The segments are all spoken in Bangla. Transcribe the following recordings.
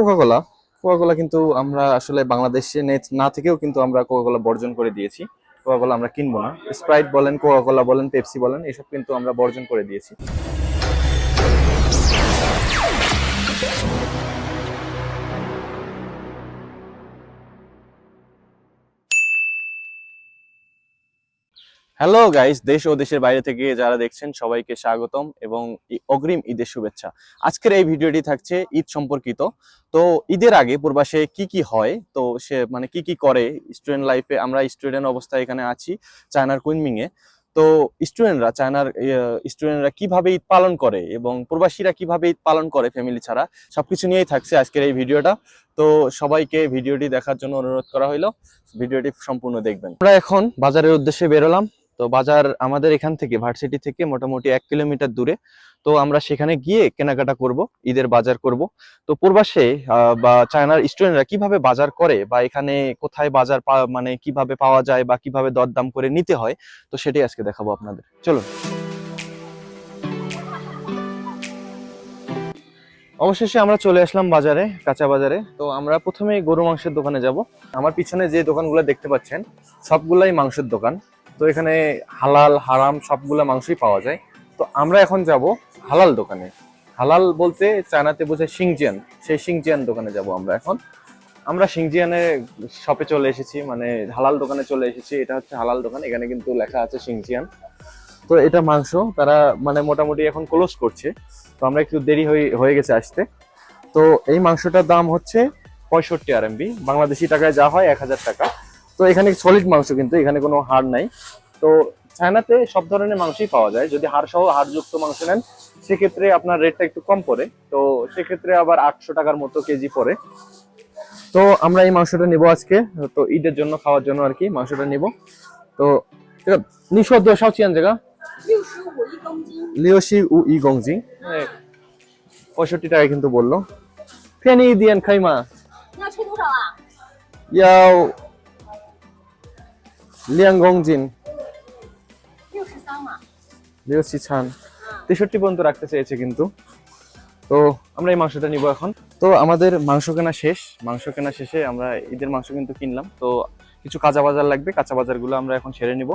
কোকাকোলা কোকাকোলা কিন্তু আমরা আসলে বাংলাদেশে না থেকেও কিন্তু আমরা কোকাকোলা বর্জন করে দিয়েছি। কোকাকোলা আমরা কিনবো না। স্প্রাইট বলেন কোকাকোলা বলেন পেপসি বলেন, এসব কিন্তু আমরা বর্জন করে দিয়েছি। হ্যালো গাইস দেশ ও দেশের বাইরে থেকে যারা দেখছেন, সবাইকে স্বাগতম এবং অগ্রিম ঈদের শুভেচ্ছা। আজকের এই ভিডিওটি থাকছে ঈদ সম্পর্কিত। তো ঈদের আগে পূর্বাসে কি কি হয়? তো সে মানে কি কি করে? স্টুডেন্ট লাইফে আমরা স্টুডেন্ট অবস্থায় এখানে আছি, চায়নার কুইনমিং এ তো স্টুডেন্টরা চায়নার স্টুডেন্টরা কীভাবে ঈদ পালন করে এবং প্রবাসীরা কীভাবে ঈদ পালন করে ফ্যামিলি ছাড়া? সবকিছু নিয়েই থাকছে আজকের এই ভিডিওটা তো সবাইকে ভিডিওটি দেখার জন্য অনুরোধ করা হলো ভিডিওটি সম্পূর্ণ দেখবেন। আমরা এখন বাজারের উদ্দেশ্যে বেরোলাম। তো বাজার আমাদের এখান থেকে, ভার্সিটি থেকে মোটামুটি এক কিলোমিটার দূরে। তো আমরা সেখানে গিয়ে কেনাকাটা করব, ঈদের বাজার করব। তো পূর্বাসে বা চায়নার স্টুডেন্টরা কীভাবে বাজার করে বা এখানে কোথায় বাজার মানে কীভাবে পাওয়া যায় বা কীভাবে দরদাম করে নিতে হয়, তো সেটাই আজকে দেখাবো আপনাদের। চলুন। অবশেষে আমরা চলে আসলাম বাজারে, কাঁচা বাজারে। তো আমরা প্রথমে গরু মাংসের দোকানে যাব। আমার পিছনে যে দোকানগুলো দেখতে পাচ্ছেন, সবগুলাই মাংসের দোকান। তো এখানে হালাল, হারাম সবগুলো মাংসই পাওয়া যায়। তো আমরা এখন যাব হালাল দোকানে। হালাল বলতে চায়নাতে বোঝায় সিংজিয়ান সেই সিংজিয়ান দোকানে যাব আমরা এখন। আমরা সিংজিয়ানে শপে চলে এসেছি মানে হালাল দোকানে চলে এসেছি। এটা হচ্ছে হালাল দোকান, এখানে কিন্তু লেখা আছে সিংজিয়ান তো এটা মাংস, তারা মানে মোটামুটি এখন ক্লোজ করছে। তো আমরা একটু দেরি হয়ে গেছে আসতে। তো এই মাংসটার দাম হচ্ছে পঁয়ষট্টি আর আরএমবি, বাংলাদেশি টাকায় যা হয় এক হাজার টাকা। তো এখানে সলিড মাংস কিন্তু এখানে কোনো হাড় নাই। তো চায়নাতে সব ধরনের মাংসই পাওয়া যায়। যদি হাড় সহ হাড়যুক্ত মাংস নেন সেক্ষেত্রে আপনার রেটটা একটু কম পড়ে। তো সেক্ষেত্রে আবার আটশো টাকার মতো কেজি পড়ে। তো আমরা এই মাংসটা নিব আজকে। তো ঈদের জন্য খাওয়ার জন্য আর কি মাংসটা নেব। তো নিঃশব্দ দশাও চিয়ান জায়গা। লিওসি উ ই গংজি হ্যাঁ, পঁয়ষট্টি টাকা কিন্তু বলল। ফেনি দিয়েন খাইমা। ইয়াও লিয়াং হ্যাঁ। তেষট্টি পর্যন্ত রাখতে চেয়েছে কিন্তু। তো আমরা এই মাংসটা নিব এখন। তো আমাদের মাংস কেনা শেষ। মাংস কেনা শেষে আমরা ঈদের মাংস কিন্তু কিনলাম। তো কিছু কাঁচা বাজার লাগবে। কাঁচা বাজারগুলো আমরা এখন সেরে নিব।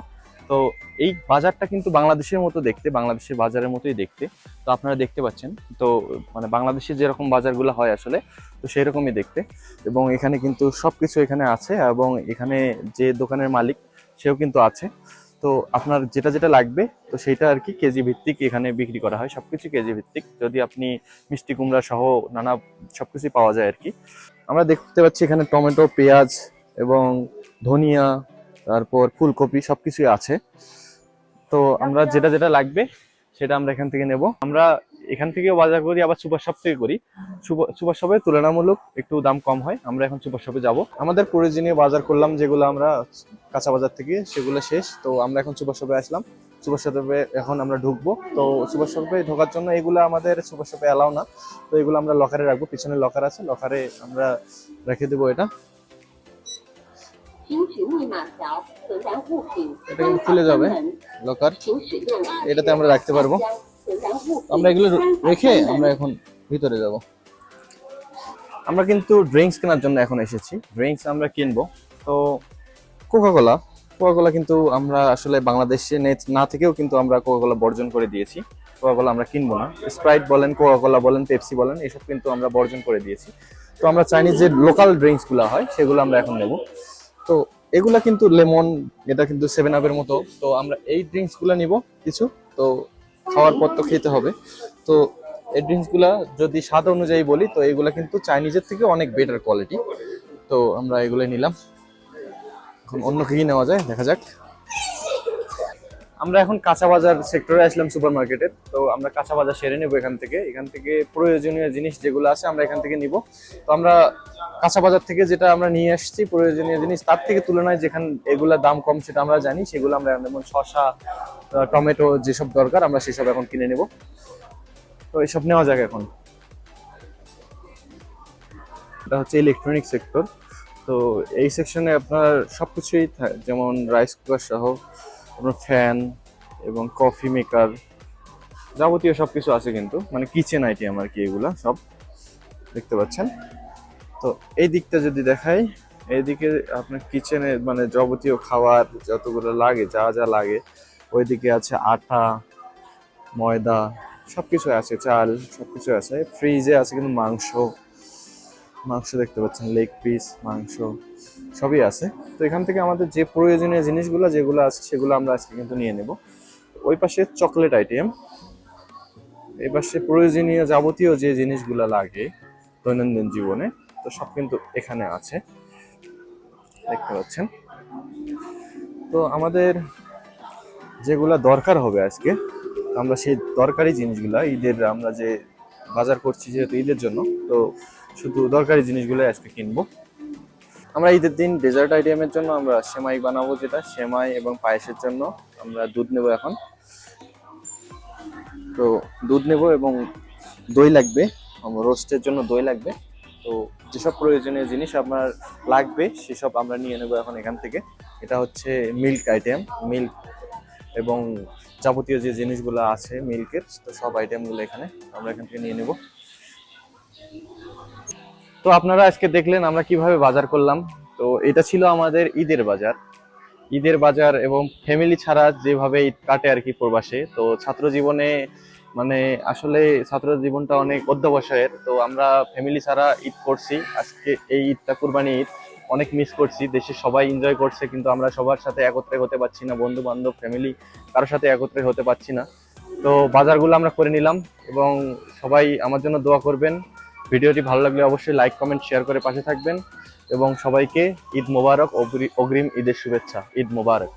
তো এই বাজারটা কিন্তু বাংলাদেশের মতো দেখতে বাংলাদেশের বাজারের মতোই দেখতে। তো আপনারা দেখতে পাচ্ছেন। তো মানে বাংলাদেশে যেরকম বাজারগুলো হয় আসলে তো সেরকমই দেখতে। এবং এখানে কিন্তু সব কিছু এখানে আছে। এবং এখানে যে দোকানের মালিক সেও কিন্তু আছে। তো আপনার যেটা যেটা লাগবে তো সেটা আর কি কেজি ভিত্তিক এখানে বিক্রি করা হয় সবকিছু কেজি ভিত্তিক। যদি আপনি মিষ্টি কুমড়া সহ নানা সবকিছু পাওয়া যায় আর কি। আমরা দেখতে পাচ্ছি এখানে টমেটো পেঁয়াজ এবং ধনিয়া তারপর ফুলকপি সবকিছুই আছে। তো আমরা যেটা যেটা লাগবে সেটা আমরা এখান থেকে নেব। আমরা এখান থেকেও বাজার করি, আবার সুপার শপ থেকে করি। সুপার শপে তুলনামূলক একটু দাম কম হয়, আমরা এখন সুপার শপে যাব। আমাদের প্রয়োজনীয় বাজার করলাম, যেগুলো আমরা কাঁচা বাজার থেকে, সেগুলো শেষ। তো আমরা এখন সুপার শপে আসলাম। সুপার শপে এখন আমরা ঢুকবো। তো সুপার শপে ঢোকার জন্য এগুলো আমাদের সুপার শপে অ্যালাউ না। তো এগুলো আমরা লকারে রাখব, পিছনে লকার আছে, লকারে আমরা রেখে দেবো এটা। এটা কিন্তু খুলে যাবে, লকার। এটাতে আমরা রাখতে পারব। আমরা এগুলো রেখে আমরা এখন ভিতরে যাব। আমরা কিন্তু ড্রিঙ্কস কেনার জন্য এখন এসেছি। ড্রিঙ্কস আমরা কিনবো। তো কোকাকোলা কোকাকোলা কিন্তু আমরা আসলে বাংলাদেশে নে- থেকেও কিন্তু আমরা কোকাকোলা বর্জন করে দিয়েছি। কোকাকোলা আমরা কিনবো না। স্প্রাইট বলেন কোকাকোলা বলেন পেপসি বলেন, এসব কিন্তু আমরা বর্জন করে দিয়েছি। তো আমরা চাইনি যে লোকাল ড্রিঙ্কসগুলো হয়, সেগুলো আমরা এখন নেব। তো এগুলা কিন্তু লেমন এটা কিন্তু সেভেন আপের মতো। তো আমরা এই ড্রিঙ্কসগুলো নিব কিছু। তো খাওয়ার পর তো খেতে হবে। তো এই ড্রিঙ্কসগুলা যদি স্বাদ অনুযায়ী বলি, তো এগুলা কিন্তু চাইনিজের থেকে অনেক বেটার কোয়ালিটি তো আমরা এগুলো নিলাম। এখন অন্য কি নেওয়া যায়? দেখা যাক। আমরা এখন কাঁচা বাজার সেক্টরে আসলাম সুপার মার্কেটের তো আমরা কাঁচা বাজার সেরে নেব এখান থেকে। এখান থেকে প্রয়োজনীয় জিনিস যেগুলো আছে আমরা এখান থেকে নিব। তো আমরা কাঁচা বাজার থেকে যেটা আমরা নিয়ে আসছি প্রয়োজনীয় জিনিস তার থেকে তুলনায় যেখানে এগুলা দাম কম সেটা আমরা জানি সেগুলো আমরা যেমন আহ, টমেটো যেসব দরকার আমরা সেসব এখন কিনে নেব। তো এইসব নেওয়া যাক এখন। এটা হচ্ছে ইলেকট্রনিক সেক্টর তো এই সেকশনে আপনার সবকিছুই থা- যেমন রাইস কুকার সহ আপনার ফ্যান এবং কফি মেকার যাবতীয় সব কিছু আছে কিন্তু। মানে কিচেন আইটেম আর কি এগুলা সব দেখতে পাচ্ছেন। তো এই দিকটা যদি দেখাই এইদিকে আপনার কিচেনে মানে যাবতীয় খাবার যতগুলো লাগে, যা যা লাগে ওইদিকে আছে আটা, ময়দা, সবকিছু আছে, চাল সব কিছু আছে ফ্রিজে আছে কিন্তু মাংস মাংস দেখতে পাচ্ছেন লেগ পিস মাংস। সবই আছে। তো এখান থেকে আমাদের যে প্রয়োজনীয় জিনিসগুলো, যেগুলো আছে সেগুলো আমরা আজকে কিন্তু নিয়ে নেব। ওই পাশে চকলেট আইটেম। এই পাশে প্রয়োজনীয় যাবতীয় যে জিনিসগুলো লাগে দৈনন্দিন জীবনে, তো সব কিন্তু এখানে আছে। দেখতে পাচ্ছেন। তো আমাদের যেগুলা দরকার হবে আজকে আমরা সেই দরকারি জিনিসগুলা, ঈদের আমরা যে বাজার করছি যেহেতু ঈদের জন্য, তো শুধু দরকারি জিনিসগুলো আজকে কিনবো। আমরা ঈদের দিন ডেজার্ট আইটেমের জন্য আমরা সেমাই বানাবো যেটা, সেমাই এবং পায়েসের জন্য। আমরা দুধ নেব এখন। তো দুধ নেব এবং দই লাগবে। রোস্টের জন্য দই লাগবে। তো যেসব প্রয়োজনীয় জিনিস আপনার লাগবে, সেসব আমরা নিয়ে নেব এখন এখান থেকে। এটা হচ্ছে মিল্ক আইটেম মিল্ক এবং যাবতীয় যে জিনিসগুলো আছে মিল্কের তো সব আইটেমগুলো এখানে আমরা এখান থেকে নিয়ে নেব। তো আপনারা আজকে দেখলেন আমরা কীভাবে বাজার করলাম। তো এটা ছিল আমাদের ঈদের বাজার। ঈদের বাজার এবং ফ্যামিলি ছাড়া যেভাবে ঈদ কাটে আর কি প্রবাসে, তো ছাত্র জীবনে মানে আসলে ছাত্র জীবনটা অনেক অধ্যবসায়ের। তো আমরা ফ্যামিলি ছাড়া ঈদ করছি। আজকে এই ঈদটা কুরবানি ঈদ। অনেক মিস করছি। দেশে সবাই এনজয় করছে, কিন্তু আমরা সবার সাথে একত্রে হতে পারছি না। বন্ধু বান্ধব ফ্যামিলি কারোর সাথে একত্রে হতে পারছি না। তো বাজারগুলো আমরা করে নিলাম এবং সবাই আমার জন্য দোয়া করবেন। ভিডিওটি ভালো লাগলে অবশ্যই লাইক কমেন্ট শেয়ার করে পাশে থাকবেন। এবং সবাইকে ঈদ মোবারক, অগ্রি- অগ্রিম ঈদের শুভেচ্ছা। ঈদ মোবারক।